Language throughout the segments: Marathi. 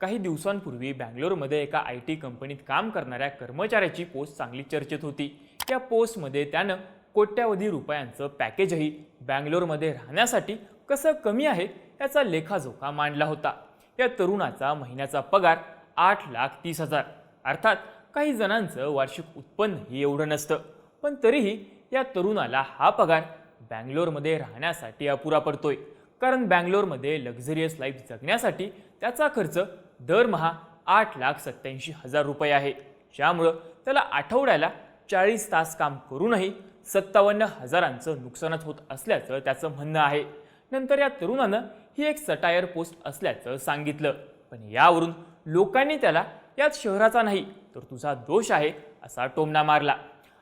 काही दिवसांपूर्वी बँगलोरमध्ये एका आय टी कंपनीत काम करणाऱ्या कर्मचाऱ्याची पोस्ट चांगली चर्चेत होती. त्या पोस्टमध्ये त्यानं कोट्यावधी रुपयांचं पॅकेजही बँगलोरमध्ये राहण्यासाठी कसं कमी आहे याचा लेखाजोखा मांडला होता. या तरुणाचा महिन्याचा पगार आठ लाख तीस हजार. अर्थात काही जणांचं वार्षिक उत्पन्नही एवढं नसतं. पण तरीही या तरुणाला हा पगार बँगलोरमध्ये राहण्यासाठी अपुरा पडतोय. कारण बँगलोरमध्ये लक्झरियस लाईफ जगण्यासाठी त्याचा खर्च दरमहा आठ लाख सत्याऐंशी हजार रुपये आहे. ज्यामुळं त्याला आठवड्याला चाळीस तास काम करूनही सत्तावन्न हजारांचं नुकसानच होत असल्याचं त्याचं म्हणणं आहे. नंतर या तरुणानं ही एक सटायर पोस्ट असल्याचं सांगितलं. पण यावरून लोकांनी त्याला यात शहराचा नाही तर तुझा दोष आहे असा टोमणा मारला.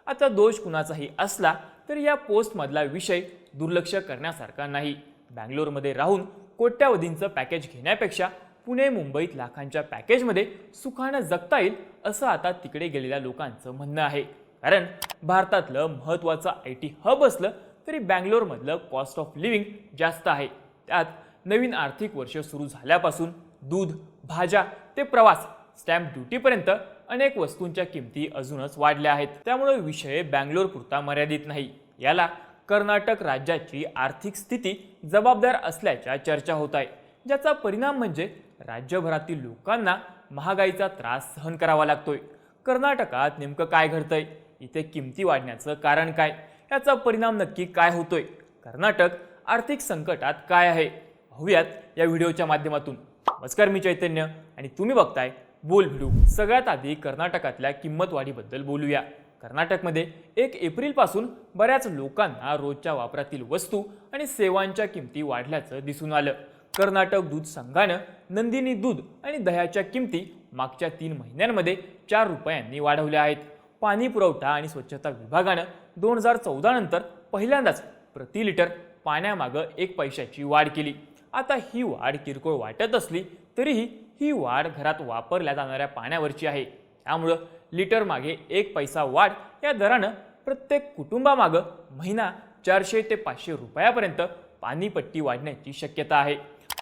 आता दोष कुणाचाही असला तरी या पोस्टमधला विषय दुर्लक्ष करण्यासारखा नाही. बँगलोरमध्ये राहून कोट्यावधींचं पॅकेज घेण्यापेक्षा पुणे मुंबईत लाखांच्या पॅकेजमध्ये सुखानं जगता येईल असं आता तिकडे गेलेल्या लोकांचं म्हणणं आहे. कारण भारतातलं महत्त्वाचं आय टी हब असलं तरी बँगलोरमधलं कॉस्ट ऑफ लिव्हिंग जास्त आहे. त्यात नवीन आर्थिक वर्ष सुरू झाल्यापासून दूध भाज्या ते प्रवास स्टॅम्प ड्युटीपर्यंत अनेक वस्तूंच्या किमती अजूनच वाढल्या आहेत. त्यामुळे विषय बँगलोर पुरता मर्यादित नाही. याला कर्नाटक राज्याची आर्थिक स्थिती जबाबदार असल्याच्या चर्चा होत आहे. ज्याचा परिणाम म्हणजे राज्यभरातील लोकांना महागाईचा त्रास सहन करावा लागतोय. कर्नाटकात नेमकं काय घडतंय? इथे किमती वाढण्याचं कारण काय? याचा परिणाम नक्की काय होतोय? कर्नाटक आर्थिक संकटात काय आहे? पाहूयात या व्हिडिओच्या माध्यमातून. नमस्कार मी चैतन्य आणि तुम्ही बघताय बोल भिडू. सगळ्यात आधी कर्नाटकातल्या किंमत वाढीबद्दल बोलूया. कर्नाटकमध्ये एक एप्रिलपासून बऱ्याच लोकांना रोजच्या वापरातील वस्तू आणि सेवांच्या किमती वाढल्याचं दिसून आलं. कर्नाटक दूध संघानं नंदिनी दूध आणि दह्याच्या किमती मागच्या तीन महिन्यांमध्ये चार रुपयांनी वाढवल्या आहेत. पाणी पुरवठा आणि स्वच्छता विभागानं दोन हजार चौदा नंतर पहिल्यांदाच प्रति लिटर पाण्यामागं एक पैशाची वाढ केली. आता ही वाढ किरकोळ वाटत असली तरीही ही वाढ घरात वापरल्या जाणाऱ्या पाण्यावरची आहे. त्यामुळं लिटर मागे एक पैसा वाढ या दरानं प्रत्येक कुटुंबामागं महिना चारशे ते पाचशे रुपयापर्यंत पाणीपट्टी वाढण्याची शक्यता आहे.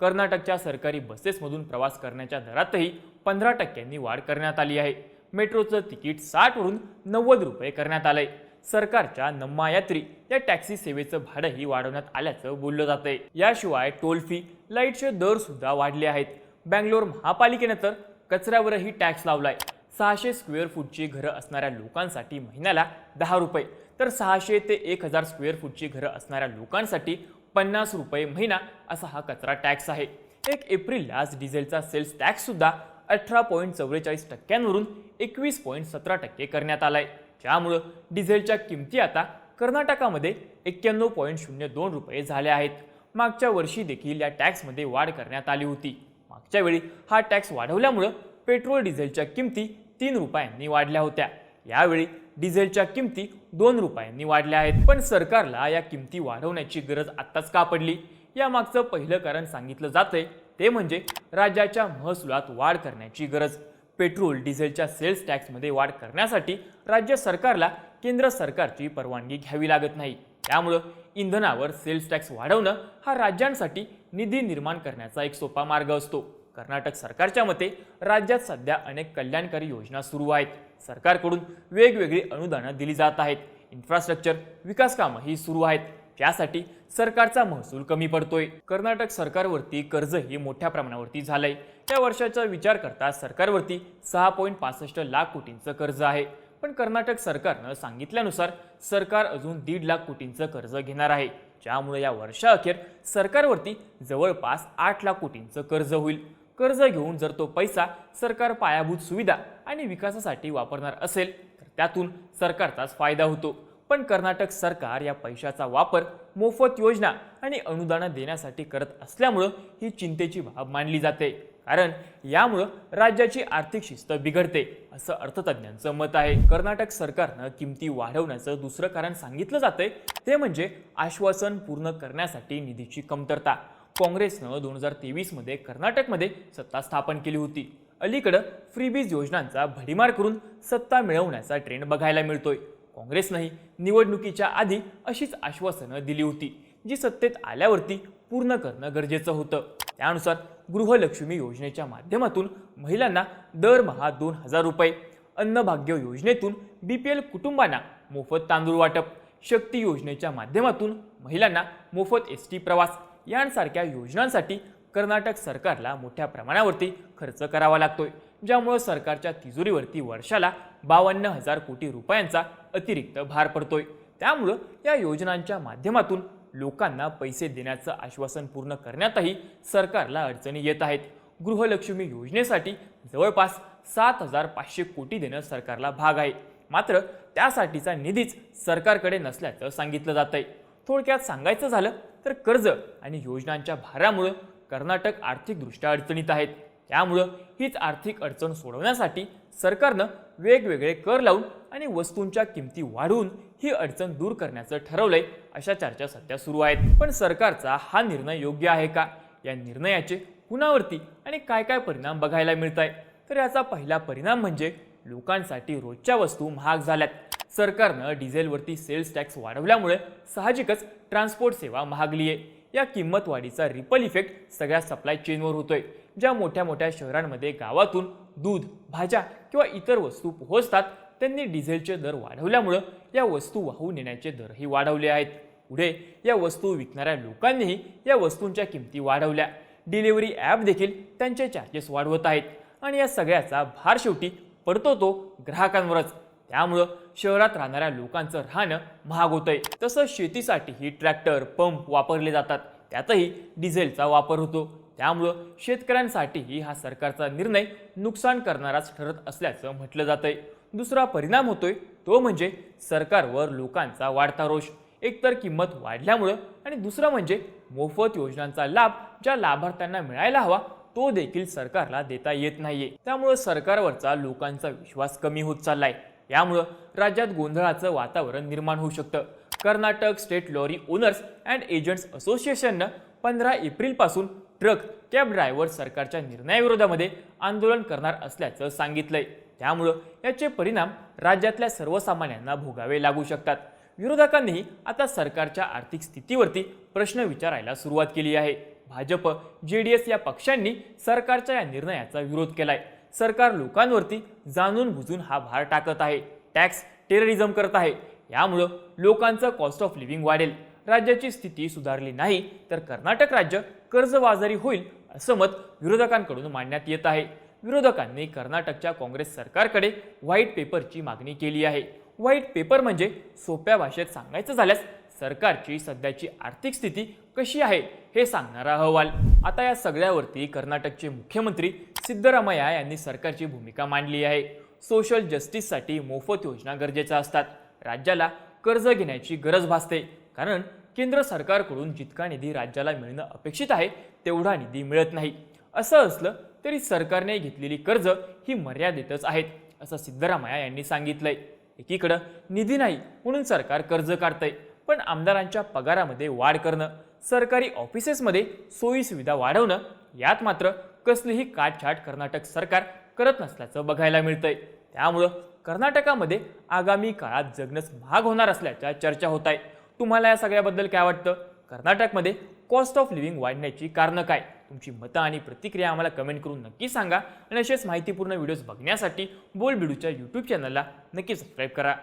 कर्नाटकच्या सरकारी बसेसमधून प्रवास करण्याच्या दरातही पंधरा टक्क्यांनी वाढ करण्यात आली आहे. मेट्रोचं तिकीट साठवरून नव्वद रुपये करण्यात आलंय. सरकारच्या नम्मा यात्री या टॅक्सी सेवेचं भाडंही वाढवण्यात आल्याचं बोललं जातंय. याशिवाय टोल फी लाईटचे दर सुद्धा वाढले आहेत. बँगलोर महापालिकेनं तर कचऱ्यावरही टॅक्स लावलाय. सहाशे स्क्वेअर फूटची घरं असणाऱ्या लोकांसाठी महिन्याला दहा रुपये तर सहाशे ते एक हजार स्क्वेअर फूटची घरं असणाऱ्या लोकांसाठी पन्नास रुपये महिना असा हा कचरा टॅक्स आहे. एक एप्रिललाच डिझेलचा सेल्स टॅक्ससुद्धा अठरा पॉईंट चव्वेचाळीस टक्क्यांवरून एकवीस पॉईंट सतरा टक्के करण्यात आलाय. त्यामुळं डिझेलच्या किमती आता कर्नाटकामध्ये एक्क्याण्णव पॉईंट शून्य दोन रुपये झाल्या आहेत. मागच्या वर्षी देखील या टॅक्समध्ये वाढ करण्यात आली होती. मागच्या वेळी हा टॅक्स वाढवल्यामुळं पेट्रोल डिझेलच्या किमती तीन रुपयांनी वाढल्या होत्या. यावेळी डिझेलच्या किमती दोन रुपयांनी वाढल्या आहेत. पण सरकारला या किमती वाढवण्याची गरज आत्ताच का पडली? यामागचं पहिलं कारण सांगितलं जातंय ते म्हणजे राज्याच्या महसुलात वाढ करण्याची गरज. पेट्रोल डिझेलच्या सेल्स टॅक्समध्ये वाढ करण्यासाठी राज्य सरकारला केंद्र सरकारची परवानगी घ्यावी लागत नाही. त्यामुळं इंधनावर सेल्स टॅक्स वाढवणं हा राज्यांसाठी निधी निर्माण करण्याचा एक सोपा मार्ग असतो. कर्नाटक सरकारच्या मते राज्यात सध्या अनेक कल्याणकारी योजना सुरू आहेत. सरकारकडून वेगवेगळी अनुदानं दिली जात आहेत. इन्फ्रास्ट्रक्चर विकास कामंही सुरू आहेत. त्यासाठी सरकारचा महसूल कमी पडतोय. कर्नाटक सरकारवरती कर्जही मोठ्या प्रमाणावरती झालंय. या वर्षाचा विचार करता सरकारवरती सहा पॉईंट पासष्ट लाख कोटींचं कर्ज आहे. पण कर्नाटक सरकारनं सांगितल्यानुसार सरकार अजून दीड लाख कोटींचं कर्ज घेणार आहे. ज्यामुळे या वर्षाअखेर सरकारवरती जवळपास आठ लाख कोटींचं कर्ज होईल. कर्ज घेऊन जर तो पैसा सरकार पायाभूत सुविधा आणि विकासासाठी वापरणार असेल तर त्यातून सरकारचाच फायदा होतो. पण कर्नाटक सरकार या पैशाचा वापर मोफत योजना आणि अनुदानं देण्यासाठी करत असल्यामुळं ही चिंतेची बाब मानली जाते. कारण यामुळं राज्याची आर्थिक शिस्त बिघडते असं अर्थतज्ञांचं मत आहे. कर्नाटक सरकारनं किमती वाढवण्याचं दुसरं कारण सांगितलं जातंय ते म्हणजे आश्वासन पूर्ण करण्यासाठी निधीची कमतरता. काँग्रेसनं दोन हजार तेवीसमध्ये कर्नाटकमध्ये सत्ता स्थापन केली होती. अलीकडं फ्रीबीज योजनांचा भडीमार करून सत्ता मिळवण्याचा ट्रेंड बघायला मिळतोय. काँग्रेसनंही निवडणुकीच्या आधी अशीच आश्वासनं दिली होती जी सत्तेत आल्यावरती पूर्ण करणं गरजेचं होतं. त्यानुसार गृहलक्ष्मी योजनेच्या माध्यमातून महिलांना दरमहा दोन हजार रुपये अन्नभाग्य योजनेतून बी पी एल कुटुंबांना मोफत तांदूळ वाटप शक्ती योजनेच्या माध्यमातून महिलांना मोफत एस टी प्रवास यांसारख्या योजनांसाठी कर्नाटक सरकारला मोठ्या प्रमाणावरती खर्च करावा लागतोय ज्यामुळं सरकारच्या तिजोरीवरती वर्षाला बावन्न हजार कोटी रुपयांचा अतिरिक्त भार पडतोय. त्यामुळं या योजनांच्या माध्यमातून लोकांना पैसे देण्याचं आश्वासन पूर्ण करण्यातही सरकारला अडचणी येत आहेत. गृहलक्ष्मी योजनेसाठी जवळपास सात हजार पाचशे कोटी देणं सरकारला भाग आहे. मात्र त्यासाठीचा निधीच सरकारकडे नसल्याचं सांगितलं जात आहे थोडक्यात सांगायचं झालं तर कर्ज आणि योजनांच्या भारामुळं कर्नाटक आर्थिकदृष्ट्या अडचणीत आहेत. त्यामुळं हीच आर्थिक अडचण सोडवण्यासाठी सरकारनं वेगवेगळे कर लावून आणि वस्तूंच्या किमती वाढवून ही अडचण दूर करण्याचं ठरवलंय अशा चर्चा सध्या सुरू आहेत. पण सरकारचा हा निर्णय योग्य आहे का? या निर्णयाचे कुणावरती आणि काय काय परिणाम बघायला मिळत आहे तर याचा पहिला परिणाम म्हणजे लोकांसाठी रोजच्या वस्तू महाग झाल्यात. सरकारनं डिझेलवरती सेल्स टॅक्स वाढवल्यामुळे साहजिकच ट्रान्सपोर्ट सेवा महागली आहे. या किंमत वाढीचा रिपल इफेक्ट सगळ्या सप्लाय चेनवर होतोय. ज्या मोठ्या मोठ्या शहरांमध्ये गावातून दूध भाज्या किंवा इतर वस्तू पोहोचतात त्यांनी डिझेलचे दर वाढवल्यामुळं या वस्तू वाहून नेण्याचे दरही वाढवले आहेत. पुढे या वस्तू विकणाऱ्या लोकांनीही या वस्तूंच्या किमती वाढवल्या. डिलिव्हरी ॲप देखील त्यांचे चार्जेस वाढवत आहेत. आणि या सगळ्याचा भार शेवटी पडतो तो ग्राहकांवरच. त्यामुळं शहरात राहणाऱ्या लोकांचं राहणं महाग होतंय. तसंच शेतीसाठीही ट्रॅक्टर पंप वापरले जातात. त्यातही डिझेलचा वापर होतो. त्यामुळं शेतकऱ्यांसाठीही हा सरकारचा निर्णय नुकसान करणाराच ठरत असल्याचं म्हटलं जातंय. दुसरा परिणाम होतोय तो म्हणजे सरकारवर लोकांचा वाढता रोष. एकतर किंमत वाढल्यामुळं आणि दुसरं म्हणजे मोफत योजनांचा लाभ ज्या लाभार्थ्यांना मिळायला हवा तो देखील सरकारला देता येत नाहीये. त्यामुळं सरकारवरचा लोकांचा विश्वास कमी होत चाललाय. यामुळं राज्यात गोंधळाचं वातावरण निर्माण होऊ शकतं. Karnataka state lorry owners and agents असोसिएशननं पंधरा एप्रिलपासून ट्रक कॅब ड्रायव्हर सरकारच्या निर्णयाविरोधामध्ये आंदोलन करणार असल्याचं सांगितलंय. त्यामुळं याचे परिणाम राज्यातल्या सर्वसामान्यांना भोगावे लागू शकतात. विरोधकांनीही आता सरकारच्या आर्थिक स्थितीवरती प्रश्न विचारायला सुरुवात केली आहे. भाजप जे डी एस या पक्षांनी सरकारच्या या निर्णयाचा विरोध केलाय. सरकार लोकांवरती जाणून बुजून हा भार टाकत आहे. टॅक्स टेररिझम करत आहे. यामुळं लोकांचं कॉस्ट ऑफ लिव्हिंग वाढेल. राज्याची स्थिती सुधारली नाही तर कर्नाटक राज्य कर्जबाजारी होईल असं मत विरोधकांकडून मांडण्यात येत आहे. विरोधकांनी कर्नाटकच्या काँग्रेस सरकारकडे व्हाईट पेपरची मागणी केली आहे. व्हाईट पेपर म्हणजे सोप्या भाषेत सांगायचं झाल्यास सरकारची सध्याची आर्थिक स्थिती कशी आहे हे सांगणारा अहवाल. आता या सगळ्यावरती कर्नाटकचे मुख्यमंत्री सिद्धरामय्या यांनी सरकारची भूमिका मांडली आहे. सोशल जस्टिससाठी मोफत योजना गरजेच्या असतात. राज्याला कर्ज घेण्याची गरज भासते. कारण केंद्र सरकारकडून जितका निधी राज्याला मिळणं अपेक्षित आहे तेवढा निधी मिळत नाही. असं असलं तरी सरकारने घेतलेली कर्ज ही मर्यादितच आहेत असं सिद्धरामय्या यांनी सांगितलंय. एकीकडं निधी नाही म्हणून सरकार कर्ज काढतंय पण आमदारांच्या पगारामध्ये वाढ करणं सरकारी ऑफिसेसमध्ये सोयी सुविधा वाढवणं यात मात्र कसलीही काटछाट कर्नाटक सरकार करत नसल्याचं बघायला मिळतंय. त्यामुळं कर्नाटकामध्ये आगामी काळात जगणंच महाग होणार असल्याच्या चर्चा होत आहे तुम्हाला या सगळ्याबद्दल काय वाटतं? कर्नाटकमध्ये कॉस्ट ऑफ लिव्हिंग वाढण्याची कारणं काय? तुमची मतं आणि प्रतिक्रिया आम्हाला कमेंट करून नक्की सांगा. आणि असेच माहितीपूर्ण व्हिडिओज बघण्यासाठी बोल बिडूच्या यूट्यूब चॅनलला नक्की सबस्क्राईब करा.